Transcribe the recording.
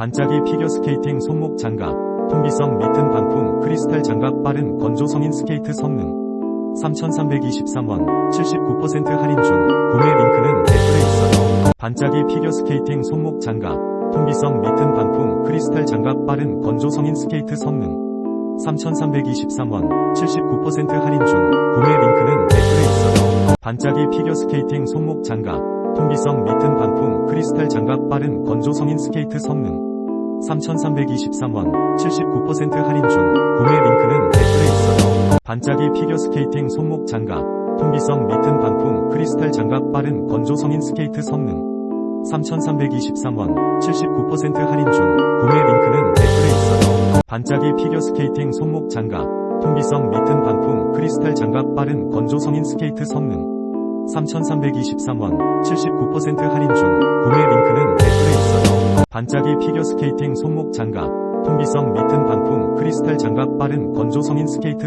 반짝이 피겨스케이팅 손목 장갑, 통기성 미튼 방풍 크리스탈 장갑 빠른 건조 성인 스케이트 성능. 3,323원 79% 할인 중. 구매 링크는 댓글에 있어요. 반짝이 피겨스케이팅 손목 장갑, 통기성 미튼 방풍 크리스탈 장갑 빠른 건조 성인 스케이트 성능. 3,323원 79% 할인 중. 구매 링크는 댓글에 있어요. 반짝이 피겨스케이팅 손목 장갑, 통기성 미튼 방풍 크리스탈 장갑 빠른 건조 성인 스케이트 성능 3,323원 79% 할인 중 구매 링크는 댓글에 있어요. 반짝이 피겨스케이팅 손목 장갑, 통기성 미튼 방풍 크리스탈 장갑 빠른 건조 성인 스케이트 성능 3,323원 79% 할인 중 구매 링크는 댓글에 있어요. 반짝이 피겨스케이팅 손목 장갑, 통기성 미튼 방풍 크리스탈 장갑 빠른 건조 성인 스케이트 성능 3,323원 79% 할인 중 반짝이 피겨스케이팅 손목 장갑, 통기성 미튼 방풍 크리스탈 장갑 빠른 건조 성인 스케이트